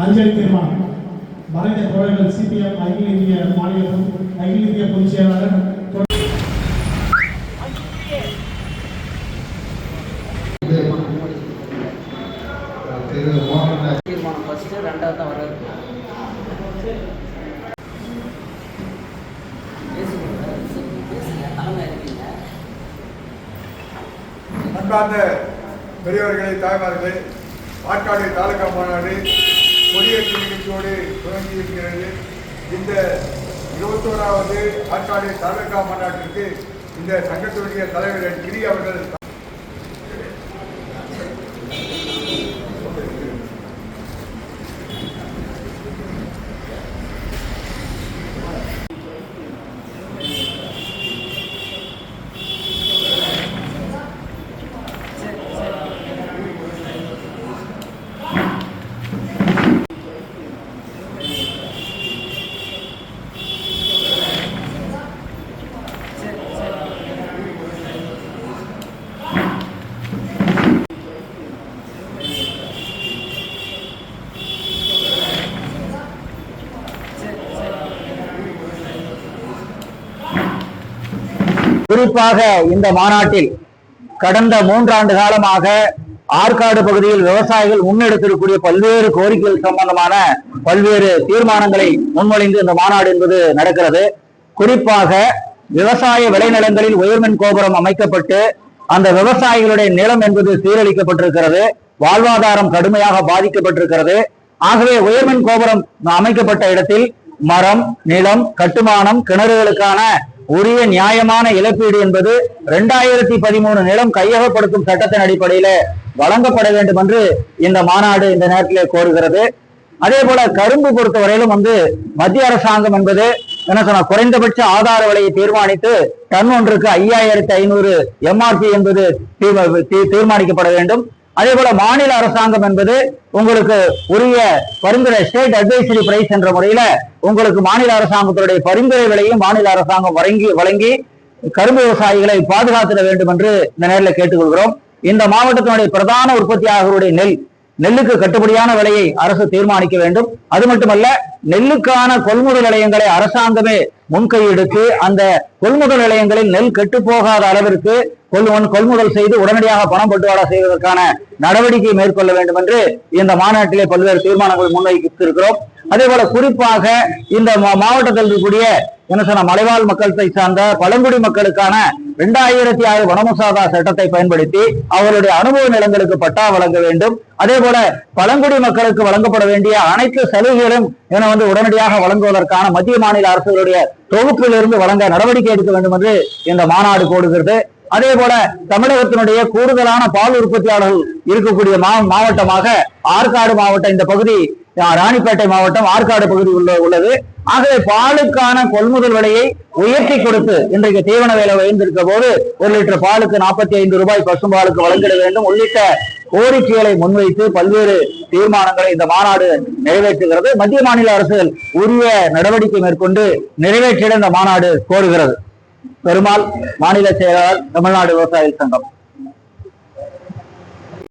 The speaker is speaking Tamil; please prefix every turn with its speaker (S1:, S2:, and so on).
S1: அஞ்சலி தீர்மானம் மறைந்த தோழர்கள் சிபிஎம் அகில இந்திய மாநில அகில இந்திய பொதுச் செயலாளர்
S2: தீர்மானம் ரெண்டாவது தான் வர்றது
S3: அன்பார்ந்த பெரியவர்களே தாய்மார்களே ஆற்காடு தாலுகா மாநாடு கொடியேற்ற நிகழ்ச்சியோடு தொடங்கி இருக்கிறது. இந்த இருபத்தோராவது ஆற்காடு தாலுகா மாநாட்டிற்கு இந்த சங்கத்தினுடைய தலைவர் கிரி அவர்கள்
S4: குறிப்பாக இந்த மாநாட்டில் கடந்த மூன்றாண்டு காலமாக ஆற்காடு பகுதியில் விவசாயிகள் முன்னெடுத்திருக்கக்கூடிய பல்வேறு கோரிக்கைகள் சம்பந்தமான பல்வேறு தீர்மானங்களை முன்மொழிந்து இந்த மாநாடு என்பது நடக்கிறது. குறிப்பாக விவசாய விளைநிலங்களில் உயர்மின் கோபுரம் அமைக்கப்பட்டு அந்த விவசாயிகளுடைய நிலம் என்பது சீரழிக்கப்பட்டிருக்கிறது. வாழ்வாதாரம் கடுமையாக பாதிக்கப்பட்டிருக்கிறது. ஆகவே உயர்மின் கோபுரம் அமைக்கப்பட்ட இடத்தில் மரம் நிலம் கட்டுமானம் கிணறுகளுக்கான உரிய நியாயமான இழப்பீடு என்பது இரண்டாயிரத்தி பதிமூணு நிலம் கையகப்படுத்தும் சட்டத்தின் அடிப்படையில வழங்கப்பட வேண்டும் என்று இந்த மாநாடு இந்த நேரத்திலே கோருகிறது. அதே போல கரும்பு பொறுத்தவரையிலும் வந்து மத்திய அரசாங்கம் என்பது என்ன சொன்ன குறைந்தபட்ச ஆதார விலையை தீர்மானித்து டன் ஒன்றுக்கு ஐயாயிரத்தி ஐநூறு எம்ஆர்பி என்பது தீர்மா- தீ- தீர்மானிக்கப்பட வேண்டும். அதே போல மாநில அரசாங்கம் என்பது உங்களுக்கு உரிய பரிந்துரை ஸ்டேட் அட்வைசரி பிரைஸ் என்ற முறையில உங்களுக்கு மாநில அரசாங்கத்தினுடைய பரிந்துரை விலையும் மாநில அரசாங்கம் வழங்கி வழங்கி கரும்பு விவசாயிகளை பாதுகாத்திட வேண்டும் என்று இந்த நேரில் கேட்டுக்கொள்கிறோம். இந்த மாவட்டத்தினுடைய பிரதான உற்பத்தியாளர்களுடைய நெல் நெல்லுக்கு கட்டுப்படியான விலையை அரசு தீர்மானிக்க வேண்டும். அது மட்டுமல்ல நெல்லுக்கான கொள்முதல் நிலையங்களை அரசாங்கமே முன்கையெடுத்து அந்த கொள்முதல் நிலையங்களில் நெல் கெட்டு போகாத அளவிற்கு கொள்முன் கொள்முதல் செய்து உடனடியாக பணம் பட்டுவாடா செய்வதற்கான நடவடிக்கை மேற்கொள்ள வேண்டும் என்று இந்த மாநாட்டிலே பல்வேறு தீர்மானங்கள் முன்வைத்திருக்கிறோம். அதே போல குறிப்பாக இந்த மா- மாவட்டத்தில் இருக்கக்கூடிய என்ன சொன்ன மலைவாழ் மக்கள்தை சார்ந்த பழங்குடி மக்களுக்கான இரண்டாயிரத்தி ஆறு வனமுசாதா சட்டத்தை பயன்படுத்தி அவருடைய அனுபவ நிலங்களுக்கு பட்டா வழங்க வேண்டும். அதே போல பழங்குடி மக்களுக்கு வழங்கப்பட வேண்டிய அனைத்து சலுகைகளும் என வந்து உடனடியாக வழங்குவதற்கான மத்திய மாநில அரசுகளுடைய தொகுப்பிலிருந்து வழங்க நடவடிக்கை எடுக்க வேண்டும் என்று இந்த மாநாடு கோடுகிறது அதே போல தமிழகத்தினுடைய கூடுதலான பால் உற்பத்தியாளர்கள் இருக்கக்கூடிய மாவட்டமாக ஆற்காடு மாவட்டம் இந்த பகுதி ராணிப்பேட்டை மாவட்டம் ஆற்காடு பகுதி உள்ள உள்ளது. ஆகவே பாலுக்கான கொள்முதல் விலையை உயர்த்தி கொடுத்து இன்றைக்கு தீவன விலை உயர்ந்திருக்க போது ஒரு லிட்டர் பாலுக்கு நாற்பத்தி ஐந்து ரூபாய் பசும்பாலுக்கு வழங்கிட வேண்டும். உள்ளிட்ட கோரிக்கைகளை முன்வைத்து பல்வேறு தீர்மானங்களை இந்த மாநாடு நிறைவேற்றுகிறது. மத்திய மாநில அரசுகள் உரிய நடவடிக்கை மேற்கொண்டு நிறைவேற்றிட இந்த மாநாடு கோருகிறது. பெருமாள் மாநில செயலாளர் தமிழ்நாடு விவசாயிகள் சங்கம்.